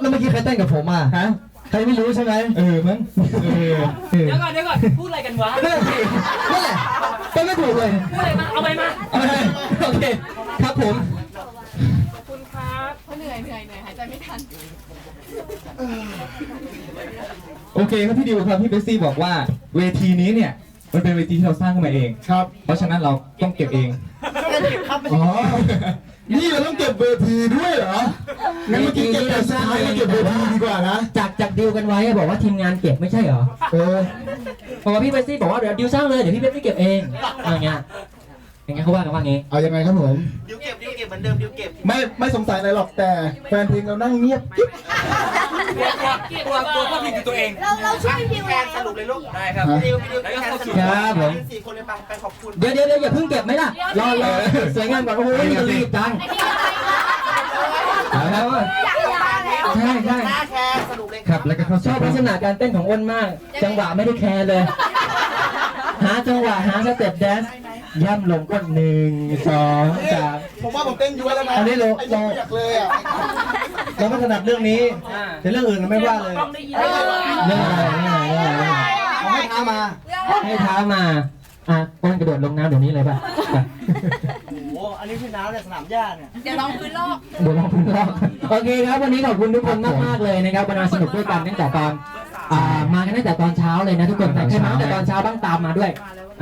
แล้วเมื่อกี้ใครเต้นกับผมอะฮะใครไม่รู้ใช่ไหมเออมั้งเออเออเดี๋ยวก่อนเดี๋ยวก่อนพูดอะไรกันวะนั่นแหละสินั่นแหละเป็นไม่ถูกเลยพูดอะไรมาเอาไปมาเอาไปโอเคครับผมขอบคุณครับเหนื่อยเหนื่อยเหนื่อยหายใจไม่ทันโอเคครับพี่ดิวครับพี่เบสซี่บอกว่าเวทีนี้เนี่ยมันเป็นเวทีที่เราสร้างขึ้นมาเอง ครับ เพราะฉะนั้นเราต้องเก็บเองอ๋อ นี่เราต้องเก็บเวทีด้วยเหรอ งั้นเมื่อกี้เก็บแต่สุดท้ายมาเก็บเวทีดีกว่านะ จากจากดิวกันไว้บอกว่าทีมงานเก็บไม่ใช่เหรอเออบอกว่าพี่เบสซี่บอกว่าเดี๋ยวดิวสร้างเลยเดี๋ยวพี่เบสซี่เก็บเองอะไรเงี้ยอย่างเงี้ยเขาว่ากันว่างี้ เอายังไงครับผม ดิวเก็บดิวเก็บเหมือนเดิมดิวเก็บ ไม่ไม่สงสัยอะไรหรอกแต่แฟนเพลงเรานั่งเงียบกิ๊บ กลัวกลัวก็ผิดอยู่ตัวเอง เราเราช่วยดิวแทนสรุปเลยลูกได้ครับดิวดิวแทนสรุปครับผมสี่คนเลยไปไปขอบคุณ เดี๋ยวเดี๋ยวเดี๋ยวอย่าเพิ่งเก็บไหมล่ะ รอรอสวยงามก่อน โอ้โหมันรีบจังเอาแล้วอะอยากแล้วใช่ใช่หน้าแทนสรุปเลยครับแล้วก็เข้าชอบลักษณะการเต้นของอ้นมาก จังหวะไม่ได้แคร์เลย หาจังหวะหาสเต็ปแดนซ์ย่ำลงก็หนึ่งสองสามผมว่าผมเต้นย้วแล้วนะอันนี้เราไอ้เราเปียกเลยอะ เราไม่ถนัดเรื่องนี้ แต่เรื่องอื่นเราไม่ว่าเลยต้องได้ยินเรื่องอะไรเรื่องอะไรเรื่องอะไรเอาให้ท้ามา ให้ท้ามาอะอ้นกระโดดลงน้ำเดี๋ยวนี้เลยป่ะไปโอ้โห อันนี้คือน้ำเนี่ยสนามหญ้าเนี่ย เดี๋ยวลองพื้นโลกเดี๋ยวลองพื้นรอบโอเคครับวันนี้ขอบคุณทุกคนมากมากๆเลยนะครับวันนี้สนุกด้วยกันตั้งแต่ตอนอ่ามากันตั้งแต่ตอนเช้าเลยนะทุกคนใครมาตั้งแต่ตอนเช้าบ้างตามมาด้วย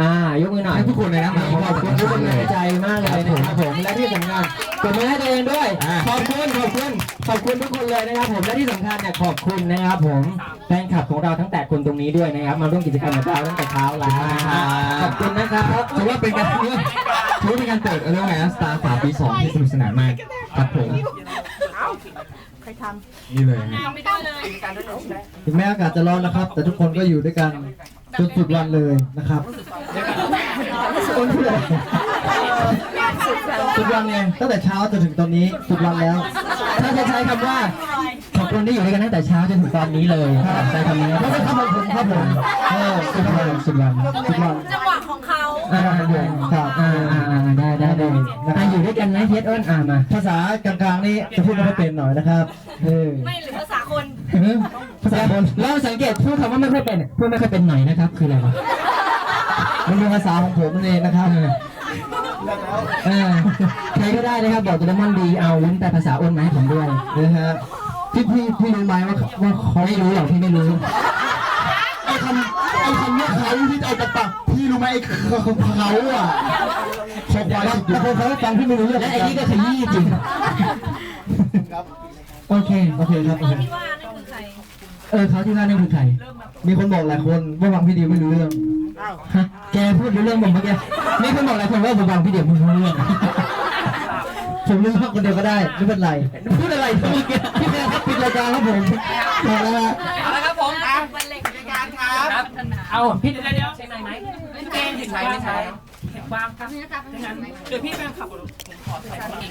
อ่ายกมือหน่อยให้ทุกคนเลยนะขอบคุณทุกคนในใจมากเลยนะครับผมและที่สำคัญกดมือให้ตัวเองด้วยขอบคุณขอบคุณ ขอบคุณทุกคนเลยนะครับผมและที่สำคัญเนี่ยขอบคุณนะครับผมแฟนคลับของเราทั้งแต่คนตรงนี้ด้วยนะครับมาร่วมกิจกรรมกับเราตั้งแต่เช้าแล้วนะครับขอบคุณนะครับถือว่าเป็นการถือว่าเป็นการเปิดเรื่องไงนะสตาร์ฝาปีสองที่สนุกสนานมากครับผมนี่เลยนะไม่ได้เลยถึงแม้อากาศจะร้อนนะครับ แต่ทุกคนก็อยู่ด้วยกันจนสุดวันเลยนะครับคนพูดอะไร สุดวันไงตั้งแต่เช้าจนถึงตอนนี้สุดวันแล้ว ถ้าจะใช้คำว่าขอบคุณที่อยู่ด้วยกันตั้งแต่เช้าจนถึงตอนนี้เลยใช้คำนี้ไม่ใช่คำของผมครับผมเออสุดวันสุดวันสุดวันจังหวะของเขาอ่าครับอ่าอ่าอ่าได้ได้ได้อ่าอยู่ด้วยกันไหมเทสเอิญอ่ามาภาษากลางๆนี่จะพูดไม่ค่อยเป็นหน่อยนะครับเออไม่หรือภาษาคนภาษาคนเราสังเกตพูดคำว่าไม่ค่อยเป็นพูดไม่ค่อยเป็นหน่อยนะครับ คืออะไรวะมันเป็นภาษาของผมนั่นเองนะครับ เออใครก็ได้นะครับบอกตัวเลมอนดีเอาวุ้นแต่ภาษาอ้นมาให้ผมด้วยนะฮะพี่พี่พี่รู้ไหมว่าว่าเขาไม่รู้หรอกพี่ไม่รู้ไอ้คำไอ้คำว่าเขาที่จะเอาจากปากพี่รู้ไหมไอ้เขาอะขอควายแล้วสิบแล้วคนเขาฟังพี่ไม่รู้เรื่องและไอ้นี่ก็ขยี้จริงโอเคโอเคครับโอเคที่ว่านั่นคือใครเออเขาที่ว่านั่นคือใครมีคนบอกหลายคนว่าฟังพี่ดีไม่รู้เรื่องฮะ แกพูดรู้เรื่องผมเมื่อกี้นี่คุณบอกหลายคนว่าผมฟังพี่เดี๋ยวมึงรู้เรื่องผมรู้ว่าคนเดียวก็ได้ไม่เป็นไรพูดอะไรเมื่อกี้พี่แม่ครับปิดรายการครับผมพอแล้วฮะเอาละครับผมอะวันเล็กในการครับครับ เอาพี่เดี๋ยวเดี๋ยวใช่ไหมไม่ใช่ไม่ใช่เห็นวางครับเห็นวางครับงั้นเดี๋ยวพี่แม่ขับรถผมขอใส่